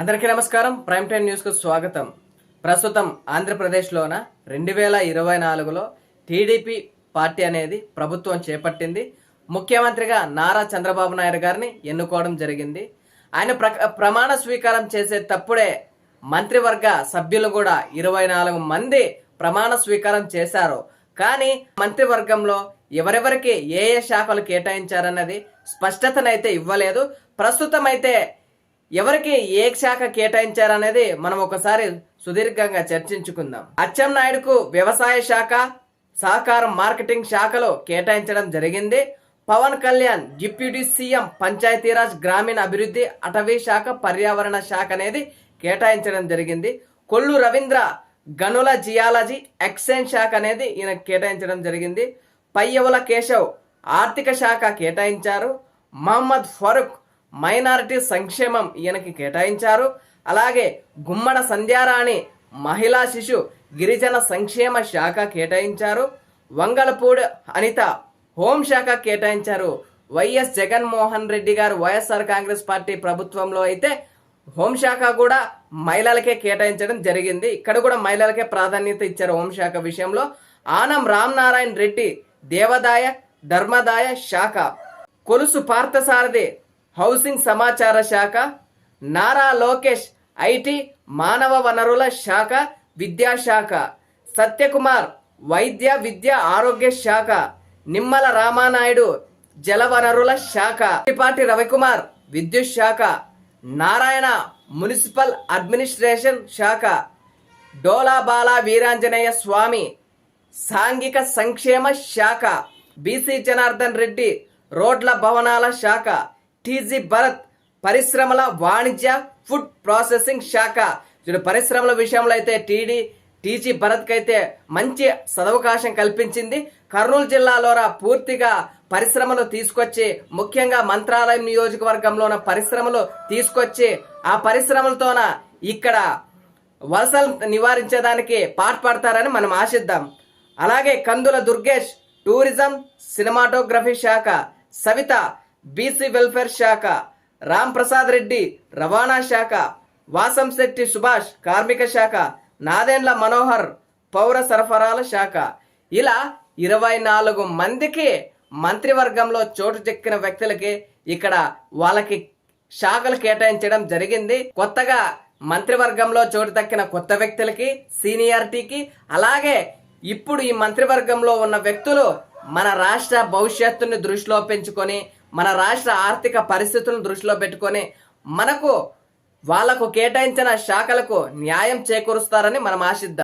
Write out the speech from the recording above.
అందరికీ నమస్కారం. Prime time న్యూస్కు స్వాగతం. ప్రస్తుతం ఆంధ్రప్రదేశ్లోన రెండు వేల ఇరవై నాలుగులో టీడీపీ పార్టీ అనేది ప్రభుత్వం చేపట్టింది. ముఖ్యమంత్రిగా నారా చంద్రబాబు నాయుడు గారిని ఎన్నుకోవడం జరిగింది. ఆయన ప్ర ప్రమాణ స్వీకారం చేసే తప్పుడే మంత్రివర్గ సభ్యులు కూడా ఇరవై నాలుగు మంది ప్రమాణ స్వీకారం చేశారు. కానీ మంత్రివర్గంలో ఎవరెవరికి ఏ ఏ శాఖలు కేటాయించారన్నది స్పష్టతనైతే ఇవ్వలేదు. ప్రస్తుతం అయితే ఎవరికి ఏ శాఖ కేటాయించారనేది మనం ఒకసారి సుదీర్ఘంగా చర్చించుకుందాం. అచ్చెం నాయుడుకు వ్యవసాయ శాఖ సహకారం మార్కెటింగ్ శాఖలో కేటాయించడం జరిగింది. పవన్ కళ్యాణ్ డిప్యూటీ సీఎం పంచాయతీరాజ్ గ్రామీణ అభివృద్ధి అటవీ శాఖ పర్యావరణ శాఖ అనేది కేటాయించడం జరిగింది. కొల్లు రవీంద్ర గనుల జియాలజీ ఎక్స్చేంజ్ శాఖ అనేది ఈయన కేటాయించడం జరిగింది. పయ్యవుల కేశవ్ ఆర్థిక శాఖ కేటాయించారు. మహమ్మద్ ఫరూక్ మైనారిటీ సంక్షేమం ఈయనకి కేటాయించారు. అలాగే గుమ్మడ సంధ్యారాణి మహిళా శిశు గిరిజన సంక్షేమ శాఖ కేటాయించారు. వంగలపూడి అనిత హోంశాఖ కేటాయించారు. వైఎస్ జగన్మోహన్ రెడ్డి గారు వైఎస్ఆర్ కాంగ్రెస్ పార్టీ ప్రభుత్వంలో అయితే హోంశాఖ కూడా మహిళలకే కేటాయించడం జరిగింది. ఇక్కడ కూడా మహిళలకే ప్రాధాన్యత ఇచ్చారు హోంశాఖ విషయంలో. ఆనం రామ్నారాయణ రెడ్డి దేవదాయ ధర్మదాయ శాఖ. కొలుసు పార్థసారథి హౌసింగ్ సమాచార శాఖ నారా లోకేష్ ఐటీ మానవ వనరుల శాఖ విద్యాశాఖ సత్యకుమార్ వైద్య విద్య ఆరోగ్య శాఖ నిమ్మల రామానాయుడు జలవనరుల శాఖ పాటి రవికుమార్ విద్యుత్ శాఖ నారాయణ మున్సిపల్ అడ్మినిస్ట్రేషన్ శాఖ డోలాబాల వీరాంజనేయ స్వామి సాంఘిక సంక్షేమ శాఖ బీసీ జనార్దన్ రెడ్డి రోడ్ల భవనాల శాఖ టీజీ భరత్ పరిశ్రమల వాణిజ్య ఫుడ్ ప్రాసెసింగ్ శాఖ. చూడు పరిశ్రమల విషయంలో అయితే టీడీ టీజీ భరత్కి అయితే మంచి సదవకాశం కల్పించింది. కర్నూలు జిల్లాలో పూర్తిగా పరిశ్రమలు తీసుకొచ్చి ముఖ్యంగా మంత్రాలయం నియోజకవర్గంలోన పరిశ్రమలు తీసుకొచ్చి ఆ పరిశ్రమలతోన ఇక్కడ వలసలు నివారించేదానికి పాటుపడతారని మనం ఆశిద్దాం. అలాగే కందుల దుర్గేష్ టూరిజం సినిమాటోగ్రఫీ శాఖ. సవిత బీసీ వెల్ఫేర్ శాఖ రామ్ ప్రసాద్ రెడ్డి రవాణా శాఖ వాసంశెట్టి సుభాష్ కార్మిక శాఖ నాదెండ్ల మనోహర్ పౌర సరఫరాల శాఖ. ఇలా ఇరవై నాలుగు మందికి మంత్రివర్గంలో చోటు చెక్కిన వ్యక్తులకి ఇక్కడ వాళ్ళకి శాఖలు కేటాయించడం జరిగింది. కొత్తగా మంత్రివర్గంలో చోటు దక్కిన కొత్త వ్యక్తులకి సీనియారిటీకి అలాగే ఇప్పుడు ఈ మంత్రివర్గంలో ఉన్న వ్యక్తులు మన రాష్ట్ర భవిష్యత్తుని దృష్టిలో పెంచుకొని మన రాష్ట్ర ఆర్థిక పరిస్థితులను దృష్టిలో పెట్టుకొని మనకు వాళ్ళకు కేటాయించిన శాఖలకు న్యాయం చేకూరుస్తారని మనం ఆశిద్దాం.